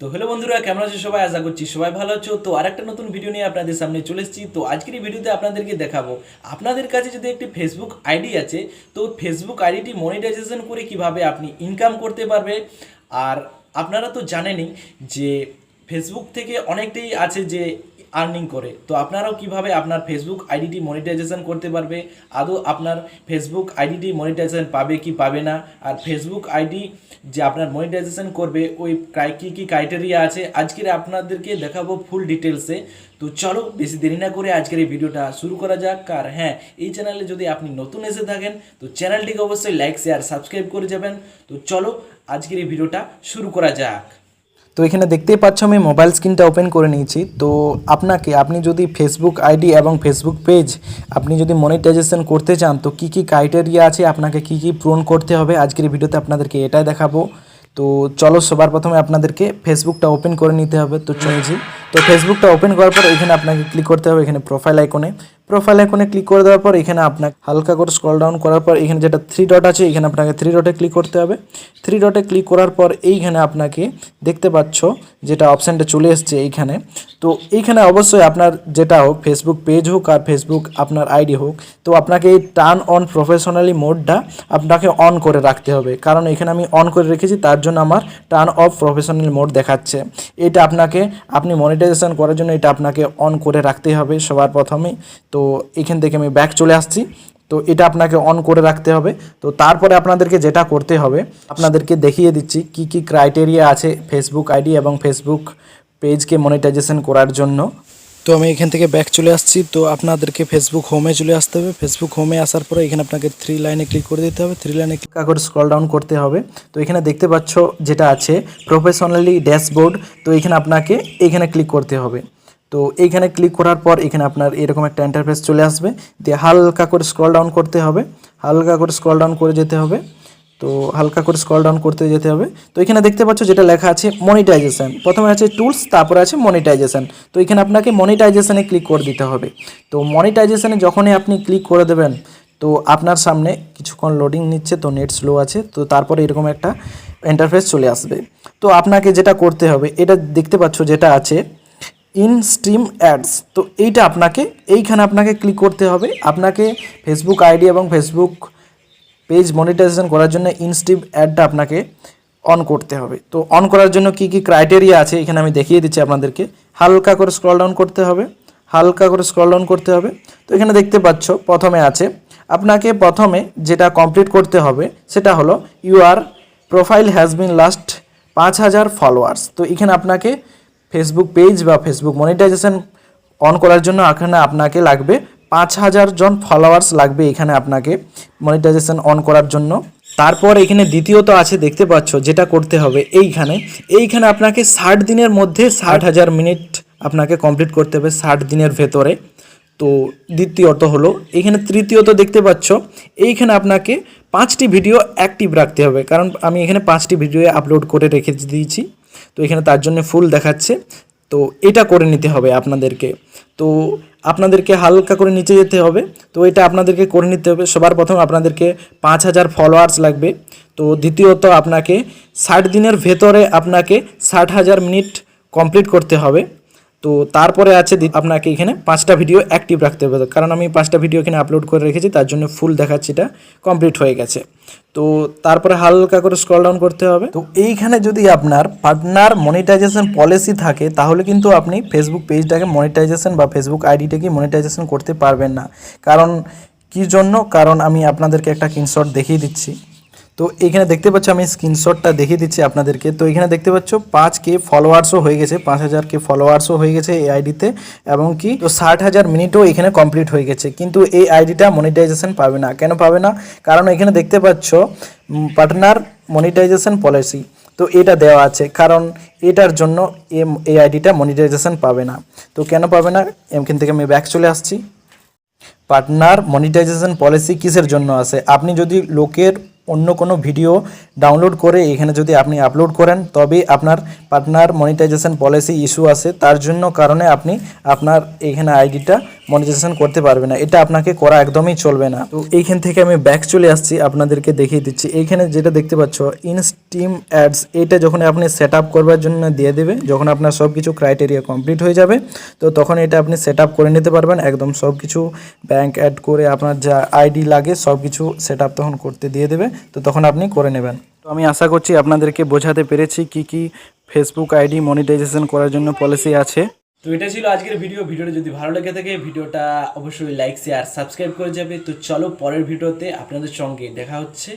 তো হ্যালো বন্ধুরা, কেমন আছো সবাই? আশা করছি সবাই ভালো আছো। তো আরেকটা নতুন ভিডিও নিয়ে আপনাদের সামনে চলে এসেছি। তো আজকের এই ভিডিওতে আপনাদেরকে দেখাবো, আপনাদের কাছে যদি একটি ফেসবুক আইডি আছে, তো ফেসবুক আইডিটি মনিটাইজেশন করে কীভাবে আপনি ইনকাম করতে পারবে? আর আপনারা তো জানেনই যে ফেসবুক থেকে অনেকটাই আছে যে আর্নিং করে। তো আপনারাও কীভাবে আপনার ফেসবুক আইডিটি মনিটাইজেশন করতে পারবে? আদৌ আপনার ফেসবুক আইডিটি মনিটাইজেশন পাবে কি পাবে না? আর ফেসবুক আইডি যে আপনার মনিটাইজেশন করবে, ওই কি কি ক্রাইটেরিয়া আছে? আজকের আপনাদেরকে দেখাবো ফুল ডিটেলসে তো চলো, বেশি দেরি না করে আজকের এই ভিডিওটা শুরু করা যাক। আর হ্যাঁ এই চ্যানেলে যদি আপনি নতুন এসে থাকেন, তো চ্যানেলটিকে অবশ্যই লাইক শেয়ার সাবস্ক্রাইব করে যাবেন। তো চলো, আজকের এই ভিডিওটা শুরু করা যাক। তো এখানে দেখতেই পাচ্ছ আমি মোবাইল স্ক্রিনটা ওপেন করে নিয়েছি। তো আপনাকে, আপনি যদি ফেসবুক আইডি এবং ফেসবুক পেজ আপনি যদি মনিটাইজেশন করতে চান, তো কী কী ক্রাইটেরিয়া আছে, আপনাকে কী কী পূরণ করতে হবে? আজকের ভিডিওতে আপনাদেরকে এটাই দেখাবো। তো চলো সবার প্রথমে আপনাদেরকে ফেসবুকটা ওপেন করে নিতে হবে। তো চলেছি। তো ফেসবুকটা ওপেন করার পর এখানে আপনাকে ক্লিক করতে হবে এখানে প্রোফাইল আইকনে প্রোফাইল আইকনে ক্লিক করে দেওয়ার পর এখানে আপনাকে হালকা করে স্ক্রল ডাউন করার পর এখানে যেটা থ্রি ডট আছে, এখানে আপনাকে থ্রি ডটে ক্লিক করতে হবে। থ্রি ডটে ক্লিক করার পর এইখানে আপনাকে দেখতে পাচ্ছ যেটা অপশানটা চলে এসছে এইখানে। তো এইখানে অবশ্যই আপনার যেটা হোক ফেসবুক পেজ হোক আর ফেসবুক আপনার আইডি হোক, তো আপনাকে এই টার্ন অন প্রফেশনালি মোডটা আপনাকে অন করে রাখতে হবে। কারণ এখানে আমি অন করে রেখেছি, তার জন্য আমার টার্ন অফ প্রফেশনাল মোড দেখাচ্ছে। এটা আপনাকে, আপনি মনিটাইজেশন করার জন্য এটা আপনাকে অন করে রাখতেই হবে সবার প্রথমেই তো এখান থেকে আমি ব্যাক চলে আসছি। তো এটা আপনাকে অন করে রাখতে হবে। তো তারপরে আপনাদেরকে যেটা করতে হবে, আপনাদেরকে দেখিয়ে দিচ্ছি কি কি ক্রাইটেরিয়া আছে ফেসবুক আইডি এবং ফেসবুক পেজকে মনিটাইজেশন করার জন্য। তো আমি এখান থেকে ব্যাক চলে আসছি। তো আপনাদেরকে ফেসবুক হোমে চলে আসতে হবে। ফেসবুক হোমে আসার পরে এখানে আপনাকে থ্রি লাইনে ক্লিক করে দিতে হবে। থ্রি লাইনে ক্লিক করে স্ক্রল ডাউন করতে হবে। তো এখানে দেখতে পাচ্ছ যেটা আছে প্রফেশনালি ড্যাশবোর্ড তো এখানে আপনাকে এখানে ক্লিক করতে হবে। তো এইখানে ক্লিক করার পর এখানে আপনার এরকম একটা ইন্টারফেস চলে আসবে। দিয়ে হালকা করে স্ক্রল ডাউন করতে হবে। হালকা করে স্ক্রল ডাউন করে যেতে হবে। তো হালকা করে স্ক্রল ডাউন করতে যেতে হবে। তো এখানে দেখতে পাচ্ছ যেটা লেখা আছে মনিটাইজেশন প্রথমে আছে টুলস তারপরে আছে মনিটাইজেশন তো এখানে আপনাকে মনিটাইজেশনে ক্লিক করে দিতে হবে। তো মনিটাইজেশনে যখনই আপনি ক্লিক করে দেবেন, তো আপনার সামনে কিছুক্ষণ লোডিং নিচ্ছে, তো নেট স্লো আছে। তো তারপরে এরকম একটা ইন্টারফেস চলে আসবে। তো আপনাকে যেটা করতে হবে, এটা দেখতে পাচ্ছ যেটা আছে ইন স্ট্রিম অ্যাডস তো এইটা আপনাকে, এইখানে আপনাকে ক্লিক করতে হবে। আপনাকে ফেসবুক আইডি এবং ফেসবুক পেজ মনিটাইজেশন করার জন্য ইনস্টিভ অ্যাডটা আপনাকে অন করতে হবে। তো অন করার জন্য কি কি ক্রাইটেরিয়া আছে, এখানে আমি দেখিয়ে দিচ্ছি আপনাদেরকে। হালকা করে স্ক্রল ডাউন করতে হবে, হালকা করে স্ক্রল ডাউন করতে হবে। তো এখানে দেখতে পাচ্ছ, প্রথমে আছে, আপনাকে প্রথমে যেটা কমপ্লিট করতে হবে, সেটা হলো your profile has been last পাঁচ হাজার ফলোয়ার্স তো এখানে আপনাকে ফেসবুক পেজ বা ফেসবুক মনিটাইজেশন অন করার জন্য এখানে আপনাকে লাগবে পাঁচ হাজার জন ফলোয়ার্স লাগবে এখানে আপনাকে মনিটাইজেশন অন করার জন্য। তারপর এখানে দ্বিতীয়ত আছে, দেখতে পাচ্ছ, যেটা করতে হবে এইখানে। এইখানে আপনাকে ষাট দিনের মধ্যে ষাট হাজার মিনিট আপনাকে কমপ্লিট করতে হবে ষাট দিনের ভেতরে। তো দ্বিতীয়ত হলো, এখানে তৃতীয়ত দেখতে পাচ্ছ, এইখানে আপনাকে পাঁচটি ভিডিও অ্যাক্টিভ রাখতে হবে। কারণ আমি এখানে পাঁচটি ভিডিও আপলোড করে রেখে দিয়েছি। তো এখানে তার জন্য ফুল দেখাচ্ছে। তো এটা করে নিতে হবে আপনাদেরকে। তো আপনাদেরকে হালকা করে নিচে যেতে হবে। তো এটা আপনাদেরকে করে নিতে হবে। সবার প্রথম আপনাদেরকে পাঁচ হাজার ফলোয়ার্স লাগবে। তো দ্বিতীয়ত আপনাকে ষাট দিনের ভেতরে আপনাকে ষাট হাজার মিনিট কমপ্লিট করতে হবে। তো তারপরে আছে আপনাকে এখানে পাঁচটা ভিডিও অ্যাক্টিভ রাখতে হবে। কারণ আমি পাঁচটা ভিডিও এখানে আপলোড করে রেখেছি, তার জন্য ফুল দেখাচ্ছি এটা কমপ্লিট হয়ে গেছে। তো তারপরে হালকা করে স্ক্রল ডাউন করতে হবে। তো এইখানে যদি আপনার পার্টনার মনিটাইজেশন পলিসি থাকে, তাহলে কিন্তু আপনি ফেসবুক পেজটাকে মনিটাইজেশন বা ফেসবুক আইডিটাকে মনিটাইজেশন করতে পারবেন না। কারণ কি জন্য? কারণ আমি আপনাদেরকে একটা স্ক্রিনশট দেখিয়ে দিচ্ছি। তো এখানে দেখতে পাচ্ছ আমি স্ক্রিনশটটা দেখিয়ে দিচ্ছি আপনাদেরকে। তো এখানে দেখতে পাচ্ছ পাঁচ কে ফলোয়ার্সও হয়ে গেছে, পাঁচ হাজার কে ফলোয়ার্সও হয়ে গেছে এই আইডিতে এবং কি তো ষাট হাজার মিনিটও এখানে কমপ্লিট হয়ে গেছে। কিন্তু এই আইডিটা মনিটাইজেশন পাবে না। কেন পাবে না? কারণ এখানে দেখতে পাচ্ছ পার্টনার মনিটাইজেশন পলিসি তো এটা দেওয়া আছে। কারণ এটার জন্য এই আইডিটা মনিটাইজেশন পাবে না। তো কেন পাবে না? এখান থেকে আমি ব্যাক চলে আসছি। পার্টনার মনিটাইজেশন পলিসি কিসের জন্য আছে? আপনি যদি লোকের অন্য কোনো ভিডিও ডাউনলোড করে এখানে যদি আপনি আপলোড করেন, তবে আপনার পার্টনার মনিটাইজেশন পলিসি ইস্যু আসে তার জন্য কারণে আপনি আপনার এখানে আইডিটা মনিটাইজেশন করতে পারবে না। এটা আপনাকে করা একদমই চলবে না। তো এইখান থেকে আমি ব্যাক চলে আসছি, আপনাদেরকে দেখিয়ে দিচ্ছি। এইখানে যেটা দেখতে পাচ্ছ ইনস্টিম অ্যাডস এটা যখন আপনি সেট আপ করবার জন্য দিয়ে দেবে, যখন আপনার সব কিছু ক্রাইটেরিয়া কমপ্লিট হয়ে যাবে, তো তখন এটা আপনি সেট আপ করে নিতে পারবেন। একদম সব কিছু ব্যাঙ্ক অ্যাড করে আপনার যা আইডি লাগে সব কিছু সেট আপ তখন করতে দিয়ে দেবে। তো তখন আপনি করে নেবেন। তো আমি আশা করছি আপনাদেরকে বোঝাতে পেরেছি কি কি ফেসবুক আইডি মনিটাইজেশন করার জন্য পলিসি আছে। তো এটা ছিল আজকের ভিডিও ভিডিওটা যদি ভালো লেগে থাকে ভিডিওটা অবশ্যই লাইক শেয়ার সাবস্ক্রাইব করে যাবে। তো চলো পরের ভিডিওতে আপনাদের সঙ্গে দেখা হচ্ছে।